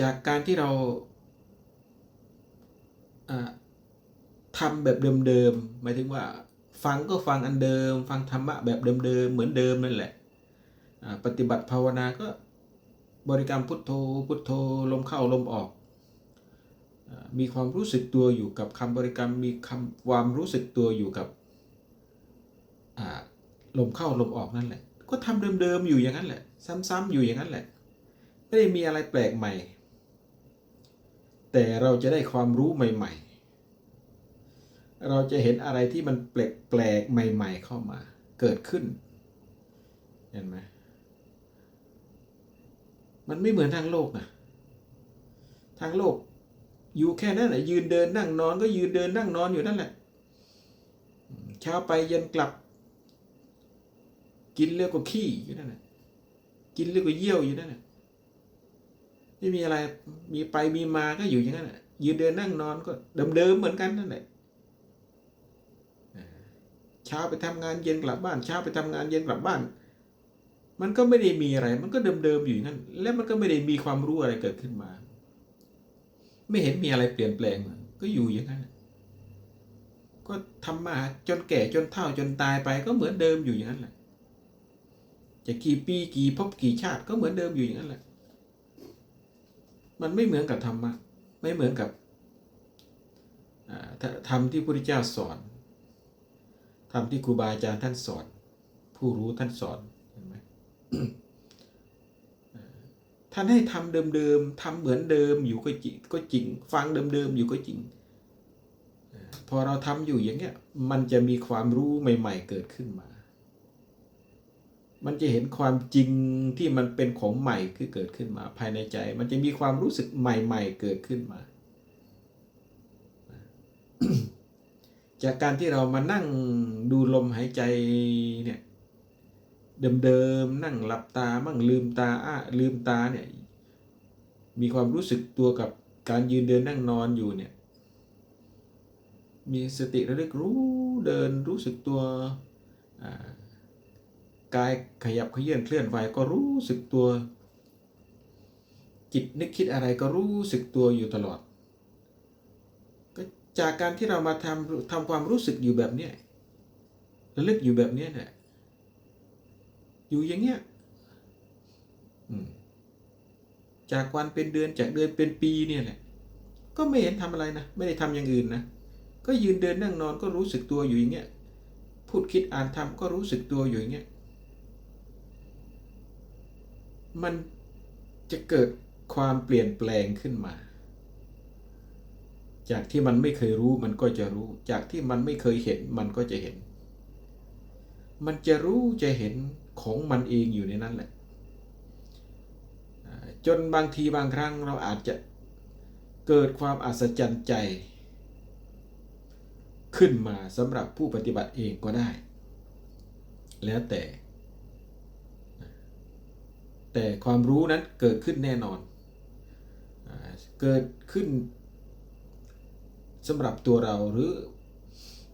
จากการที่เราอ่าทำแบบเดิมๆหมายถึงว่าฟังก็ฟังอันเดิม ฟังธรรมะแบบเดิมๆเหมือนเดิมนั่นแหละปฏิบัติภาวนาก็บริกรรมพุทโธพุทโธลมเข้าลมออก มีความรู้สึกตัวอยู่กับคำบริกรรมมีคำความรู้สึกตัวอยู่กับลมเข้าลมออกนั่นแหละ ก็ทำเดิมๆอยู่อย่างนั้นแหละ ซ้ำๆอยู่อย่างนั้นแหละ ไม่ได้มีอะไรแปลกใหม่ แต่เราจะได้ความรู้ใหม่ ๆ เราจะเห็นอะไรที่มันแปลกๆใหม่ ๆ เข้ามาเกิดขึ้น เห็นไหมมันไม่เหมือนทางโลกนะทางโลก อยู่แค่นั้นแหละยืนเดินนั่งนอนก็ยืนเดินนั่งนอนอยู่นั่นแหละเช้าไปเย็นกลับ กินเลือกก็ขี้อยู่นั่นแหละกินเลือกก็เยี่ยวอยู่นั่นแหละ ไม่มีอะไรมีไปมีมาก็อยู่อย่างนั้นแหละยืนเดินนั่งนอนก็เดิมๆเหมือนกันนั่นแหละเช้าไปทำงานเย็นกลับบ้านเช้าไปทำงานเย็นกลับบ้าน มันก็ไม่ได้มีอะไร มันก็เดิมๆอยู่อย่างนั้นแล้วมันก็ไม่ได้มีความรู้อะไรเกิดขึ้นมา ไม่เห็นมีอะไรเปลี่ยนแปลงก็อยู่อย่างนั้นก็ทำมาจนแก่จนเฒ่าจนตายไปก็เหมือนเดิมอยู่อย่างนั้นแหละจะกี่ปีกี่ภพกี่ชาติก็เหมือนเดิมอยู่อย่างนั้นแหละ มันไม่เหมือนกับธรรมะไม่เหมือนกับธรรมที่พระพุทธเจ้าสอนธรรมที่ครูบาอาจารย์ท่านสอน ผู้รู้ท่านสอนเห็นไหมท่านให้ทำเดิมๆทำเหมือนเดิมอยู่ก็จริงก็จริง ฟังเดิมๆอยู่ก็จริง พอเราทำอยู่อย่างเงี้ยมันจะมีความรู้ใหม่ ๆ เกิดขึ้นมา มันจะเห็นความจริงที่มันเป็นของใหม่คือเกิดขึ้นมา ภายในใจ มันจะมีความรู้สึกใหม่ ๆ เกิดขึ้นมา จากการที่เรามานั่งดูลมหายใจเนี่ยเดิมๆนั่งหลับตามั่งลืมตาอ้าลืมตาเนี่ยมีความรู้สึกตัวกับการยืนเดินนั่งนอนอยู่เนี่ยมีสติระลึกรู้เดินรู้สึกตัว กายขยับเขยื่อนเคลื่อนไหวก็รู้สึกตัว จิตนึกคิดอะไรก็รู้สึกตัวอยู่ตลอดก็จากการที่เรามาทำทำความรู้สึกอยู่แบบนี้ระลึกอยู่แบบนี้แหละอยู่อย่างเงี้ยจากวันเป็นเดือนจากเดือนเป็นปีเนี่ยแหละ ก็ไม่เห็นทำอะไรนะ ไม่ได้ทำอย่างอื่นนะ ก็ยืนเดินนั่งนอนก็รู้สึกตัวอยู่อย่างเงี้ย พูดคิดอ่านทำก็รู้สึกตัวอยู่อย่างเงี้ย มันจะเกิดความเปลี่ยนแปลงขึ้นมา จากที่มันไม่เคยรู้มันก็จะรู้ จากที่มันไม่เคยเห็นมันก็จะเห็น มันจะรู้จะเห็นของมันเองอยู่ในนั้นแหละ จนบางทีบางครั้งเราอาจจะเกิดความอัศจรรย์ใจ ขึ้นมาสำหรับผู้ปฏิบัติเองก็ได้ แล้วแต่ แต่ความรู้นั้นเกิดขึ้นแน่นอน เกิดขึ้นสำหรับตัวเราหรือ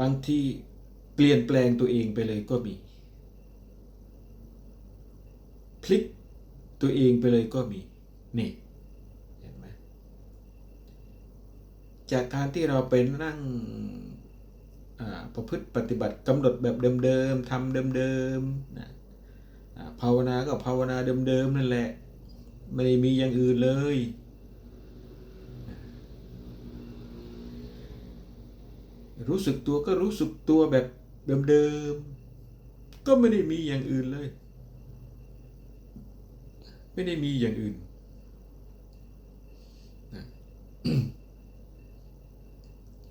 บางทีเปลี่ยนแปลงตัวเองไปเลยก็มี พลิกตัวเองไปเลยก็มี นี่เห็นไหมจากการที่เราไปนั่งประพฤติปฏิบัติกำหนดแบบเดิมๆทำเดิมๆนะ ภาวนาก็ภาวนาเดิมๆนั่นแหละ ไม่ได้มีอย่างอื่นเลย รู้สึกตัวก็รู้สึกตัวแบบเดิมๆก็ไม่ได้มีอย่างอื่นเลย ไม่ได้มีอย่างอื่น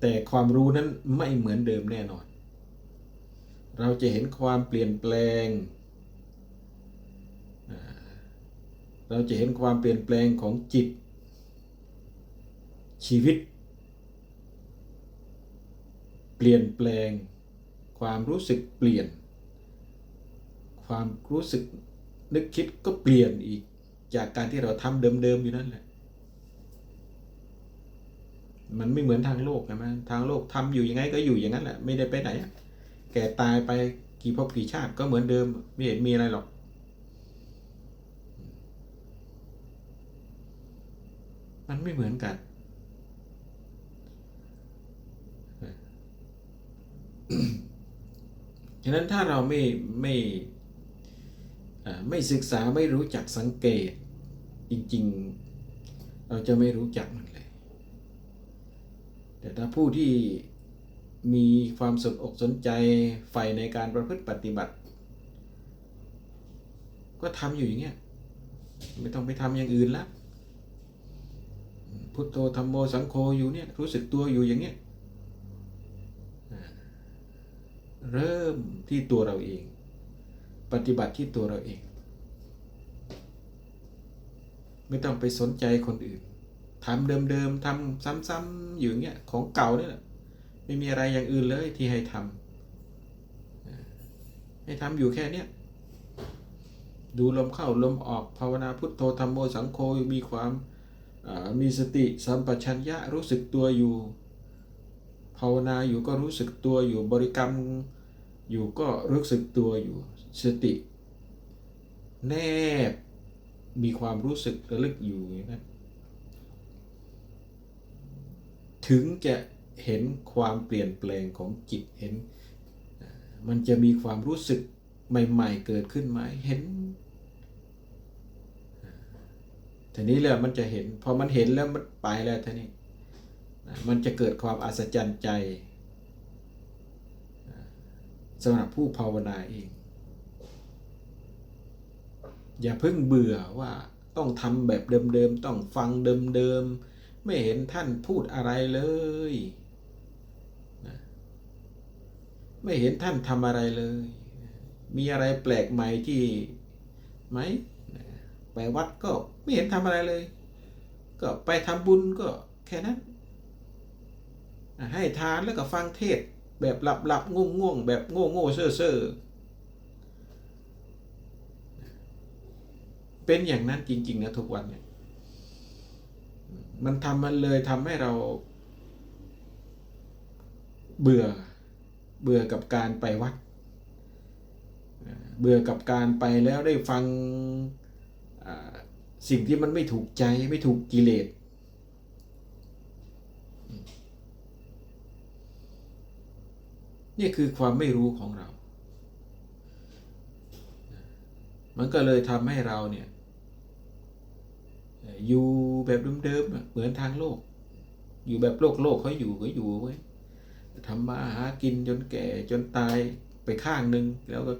แต่ความรู้นั้นไม่เหมือนเดิมแน่นอน เราจะเห็นความเปลี่ยนแปลง เราจะเห็นความเปลี่ยนแปลงของจิต ชีวิต เปลี่ยนแปลง ความรู้สึกเปลี่ยน ความรู้สึกนึกคิดก็เปลี่ยนอีกจากการที่เราทำเดิมๆอยู่นั่นแหละ มันไม่เหมือนทางโลกนะมันทางโลกทำอยู่ยังไงก็อยู่อย่างนั้นแหละไม่ได้ไปไหน แก่ตายไปกี่ภพกี่ชาติก็เหมือนเดิมไม่เห็นมีอะไรหรอก มันไม่เหมือนกัน ฉะนั้นถ้าเราไม่ไม่ไม่ศึกษาไม่รู้จักสังเกต จริงๆ เราจะไม่รู้จักมันเลย แต่ถ้าผู้ที่มีความสนอกสนใจใฝ่ในการประพฤติปฏิบัติ ก็ทำอยู่อย่างเงี้ยไม่ต้องไปทำอย่างอื่นละ พุทโธธรรมโมสังโฆอยู่เนี่ยรู้สึกตัวอยู่อย่างเงี้ยเริ่มที่ตัวเราเอง ปฏิบัติที่ตัวเราเอง ไม่ต้องไปสนใจคนอื่นทำเดิมๆทำซ้ำๆอยู่อย่างเงี้ยของเก่าเนี่ยไม่มีอะไรอย่างอื่นเลยที่ให้ทำให้ทำอยู่แค่เนี้ยดูลมเข้าลมออกภาวนาพุทโธธรรมโมสังโฆมีความ มีสติสัมปชัญญะรู้สึกตัวอยู่ ภาวนาอยู่ก็รู้สึกตัวอยู่บริกรรมอยู่ก็รู้สึกตัวอยู่สติ แนบมีความรู้สึกระลึกอยู่อย่นะถึงจะเห็นความเปลี่ยนแปลงของจิตเห็น มันจะมีความรู้สึกใหม่ ๆ เกิดขึ้นไหมเห็น ทีนี้แหละมันจะเห็น พอมันเห็นแล้วมันไปแล้วทีนี้มันจะเกิดความอัศจรรย์ใจสำหรับผู้ภาวนาเอง อย่าเพิ่งเบื่อว่าต้องทำแบบเดิมๆ ต้องฟังเดิมๆ ไม่เห็นท่านพูดอะไรเลยนะไม่เห็นท่านทำอะไรเลย มีอะไรแปลกใหม่ที่ไหม ไปวัดก็ ไม่เห็นทำอะไรเลย ก็ไปทำบุญก็แค่นั้น ให้ทานแล้วก็ฟังเทศแบบหลับหลับง่วงง่วงแบบโง่โง่เซ่อเซ่อเป็นอย่างนั้นจริง ๆ นะทุกวันเนี่ย มันทำมันเลยทำให้เรา เบื่อ เบื่อกับการไปวัด เบื่อกับการไปแล้วได้ฟัง สิ่งที่มันไม่ถูกใจไม่ถูกกิเลสนี่คือความไม่รู้ของเรา มันก็เลยทำให้เราเนี่ย อยู่แบบเดิมๆเหมือนทางโลก อยู่แบบโลกโลกเขาอยู่ก็อยู่ไว้ยทำมาหากินจนแก่จนตายไปข้างหนึ่งแล้วก็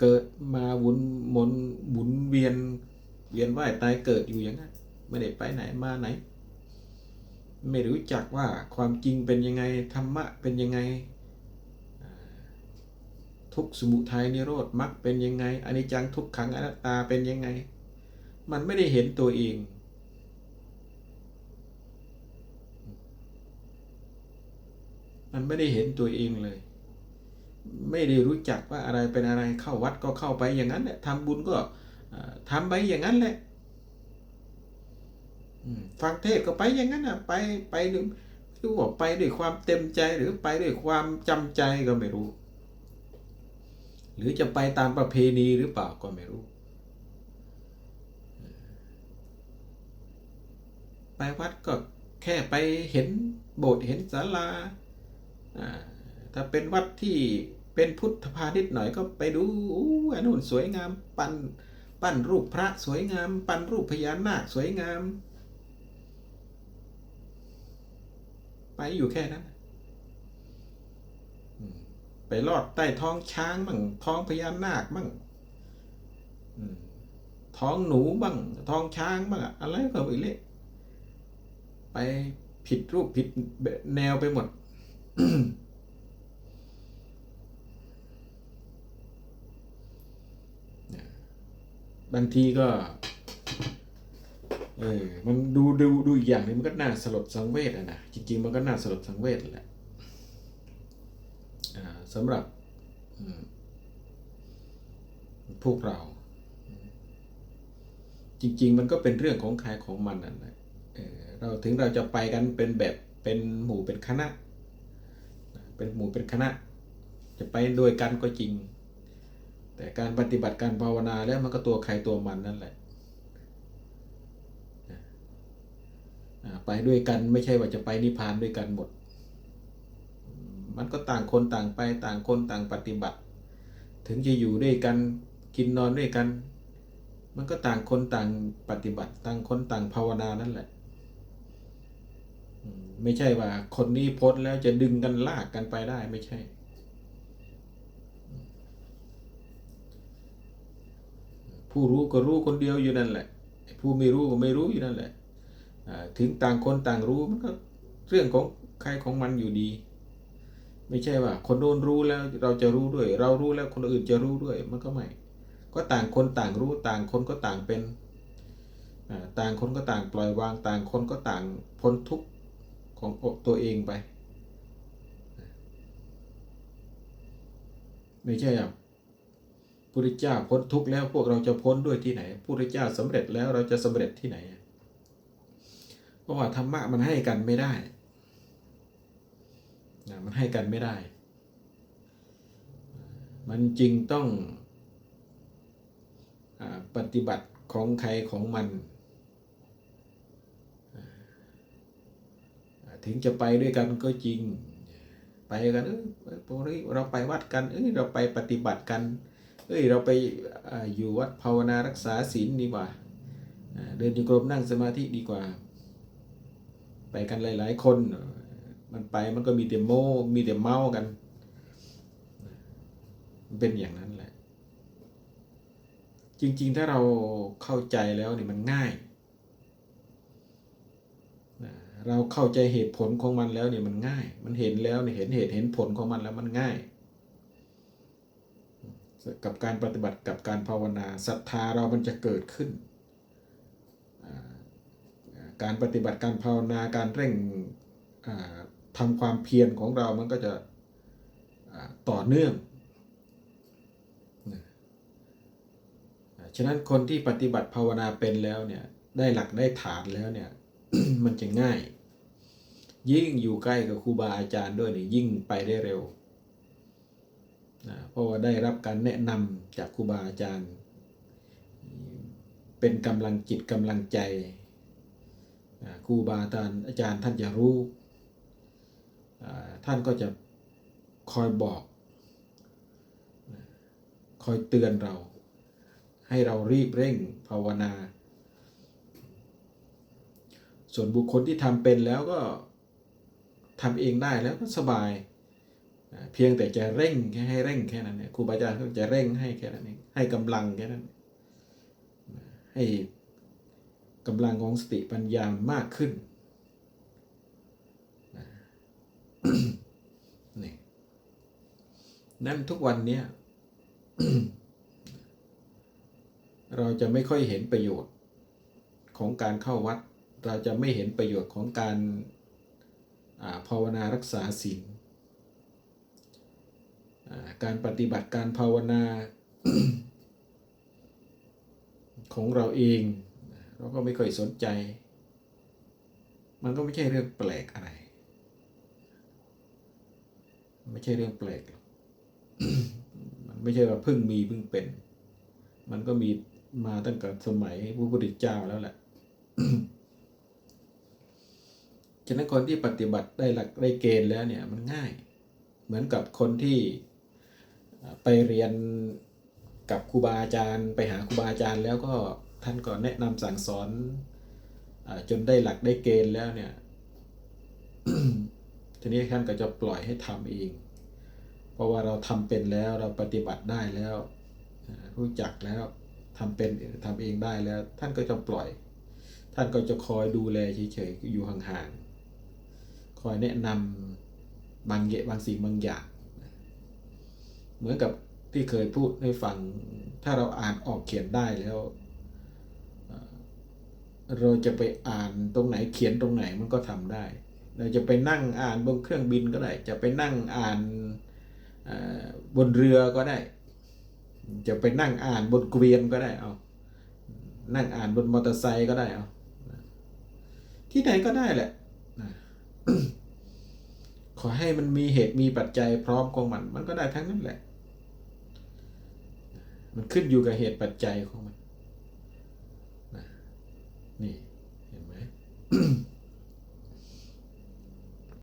เกิดมาวนมนหมุนเวียน เวียนว่ายตายเกิดอยู่อย่างนั้นไม่ได้ไปไหนมาไหน ไม่รู้จักว่าความจริงเป็นยังไงธรรมะเป็นยังไง ทุกสมุทัยนิโรธมรรคเป็นยังไงอนิจจังทุกขังอนัตตาเป็นยังไง มันไม่ได้เห็นตัวเองมันไม่ได้เห็นตัวเองเลย ไม่ได้รู้จักว่าอะไรเป็นอะไรเข้าวัดก็เข้าไปอย่างนั้นแหละทำบุญก็ ทำไปอย่างนั้นแหละฟังเทศก็ไปอย่างนั้นอะไปไปหรือไม่รู้ว่าไปด้วยความเต็มใจหรือไปด้วยความจำใจก็ไม่รู้ หรือจะไปตามประเพณีหรือเปล่าก็ไม่รู้ ไปวัดก็แค่ไปเห็นโบสถ์เห็นศาลาถ้าเป็นวัดที่เป็นพุทธพาณิชย์หน่อยก็ไปดูอู้อันนู้นสวยงามปั้น ปั้นรูปพระสวยงาม ปั้นรูปพญานาคสวยงาม ไปอยู่แค่นั้นไปลอดใต้ท้องช้างมั่งท้องพญานาคมั่งท้องหนูบ้างท้องช้างบ้างอะอะไรก็ไปเละไปผิดรูปผิดแนวไปหมด บางทีก็เออมันดูดูดูอีกอย่างหนึงมันก็น่าสลดสังเวชอะนะจริงๆมันก็น่าสลดสังเวชแหละสำหรับพวกเรา จริง ๆ มันก็เป็นเรื่องของใครของมันนั่นแหละเออเราถึงเราจะไปกันเป็นแบบเป็นหมู่เป็นคณะ เป็นหมู่เป็นคณะ จะไปด้วยกันก็จริง แต่การปฏิบัติการภาวนาแล้วมันก็ตัวใครตัวมันนั่นแหละไปด้วยกันไม่ใช่ว่าจะไปนิพพานด้วยกันหมด มันก็ต่างคนต่างไปต่างคนต่างปฏิบัติ ถึงจะอยู่ด้วยกันกินนอนด้วยกัน มันก็ต่างคนต่างปฏิบัติ ต่างคนต่างภาวนานั่นแหละ ไม่ใช่ว่าคนนี้พ้นแล้วจะดึงกันลากกันไปได้ไม่ใช่ ผู้รู้ก็รู้คนเดียวอยู่นั่นแหละ ผู้ไม่รู้ก็ไม่รู้อยู่นั่นแหละถึงต่างคนต่างรู้มันก็เรื่องของใครของมันอยู่ดี ไม่ใช่ว่า คนโน้นรู้แล้วเราจะรู้ด้วย เรารู้แล้วคนอื่นจะรู้ด้วยมันก็ไม่ ก็ต่างคนต่างรู้ต่างคนก็ต่างเป็นต่างคนก็ต่างปล่อยวาง ต่างคนก็ต่างพ้นทุกข์ของตัวเองไป ไม่ใช่อะ พุทธเจ้าพ้นทุกข์แล้วพวกเราจะพ้นด้วยที่ไหนพุทธเจ้าสำเร็จแล้วเราจะสำเร็จที่ไหน เพราะว่าธรรมะมันให้กันไม่ได้นะมันให้กันไม่ได้ มันจริงต้องอปฏิบัติของใครของมัน ถึงจะไปด้วยกันก็จริง ไปกันเอ้ยพวกนี้เราไปวัดกันเอ้ยเราไปปฏิบัติกัน เอ้ยเราไปออยู่วัดภาวนารักษาศีลดีกว่า เดินจงกรมนั่งสมาธิดีกว่า ไปกันหลาย ๆ คน มันไปมันก็มีแต่โมมีแต่เมากันมันเป็นอย่างนั้นแหละ จริง ๆ ถ้าเราเข้าใจแล้วเนี่ยมันง่าย เราเข้าใจเหตุผลของมันแล้วเนี่ยมันง่าย มันเห็นแล้วเนี่ยเห็นเหตุเห็นผลของมันแล้วมันง่าย กับการปฏิบัติกับการภาวนาศรัทธาเรามันจะเกิดขึ้น การปฏิบัติการภาวนาการเร่งอ่าทำความเพียรของเรามันก็จะต่อเนื่องฉะนั้นคนที่ปฏิบัติภาวนาเป็นแล้วเนี่ยได้หลักได้ฐานแล้วเนี่ยมันจะง่าย ยิ่งอยู่ใกล้กับครูบาอาจารย์ด้วยเนี่ยยิ่งไปได้เร็ว นะเพราะว่าได้รับการแนะนำจากครูบาอาจารย์ เป็นกำลังจิตกำลังใจครูบาอาจารย์อาจารย์ท่านจะรู้ท่านก็จะคอยบอก คอยเตือนเรา ให้เรารีบเร่งภาวนา ส่วนบุคคลที่ทำเป็นแล้วก็ทำเองได้แล้วก็สบาย เพียงแต่จะเร่งแค่ให้เร่งแค่นั้นเนี่ยครูบาอาจารย์ก็จะเร่งให้แค่นั้นเองให้กำลังแค่นั้น ให้กำลังของสติปัญญามากขึ้นนี่นั่นทุกวันเนี้ยเราจะไม่ค่อยเห็นประโยชน์ของการเข้าวัด เราจะไม่เห็นประโยชน์ของการภาวนารักษาศีล การปฏิบัติการภาวนาของเราเอง เราก็ไม่ค่อยสนใจ มันก็ไม่ใช่เรื่องแปลกอะไร ไม่ใช่เรื่องแปลกมันไม่ใช่ว่าเพิ่งมีเพิ่งเป็น มันก็มีมาตั้งแต่สมัยพระพุทธเจ้าแล้วแหละฉะนั้นคนที่ปฏิบัติได้หลักได้เกณฑ์แล้วเนี่ยมันง่าย เหมือนกับคนที่ ไปเรียนกับครูบาอาจารย์ ไปหาครูบาอาจารย์ แล้วก็ท่านก็แนะนำสั่งสอนจนได้หลักได้เกณฑ์แล้วเนี่ยทีนี้ท่านก็จะปล่อยให้ทำเอง เพราะว่าเราทำเป็นแล้วเราปฏิบัติได้แล้ว รู้จักแล้วทำเป็นทำเองได้แล้ว ท่านก็จะปล่อย ท่านก็จะคอยดูแลเฉยๆอยู่ห่างๆคอยแนะนำบางเยะบางสิ่งบางอย่าง เหมือนกับที่เคยพูดให้ฟัง ถ้าเราอ่านออกเขียนได้แล้ว เราจะไปอ่านตรงไหนเขียนตรงไหนมันก็ทำได้ เราจะไปนั่งอ่านบนเครื่องบินก็ได้ จะไปนั่งอ่านบนเรือก็ได้ จะไปนั่งอ่านบนเกวียนก็ได้เอานั่งอ่านบนมอเตอร์ไซค์ก็ได้เอาที่ไหนก็ได้แหละนะขอให้มันมีเหตุมีปัจจัยพร้อมของมัน มันก็ได้ทั้งนั้นแหละ มันขึ้นอยู่กับเหตุปัจจัยของมัน นี่ เห็นไหม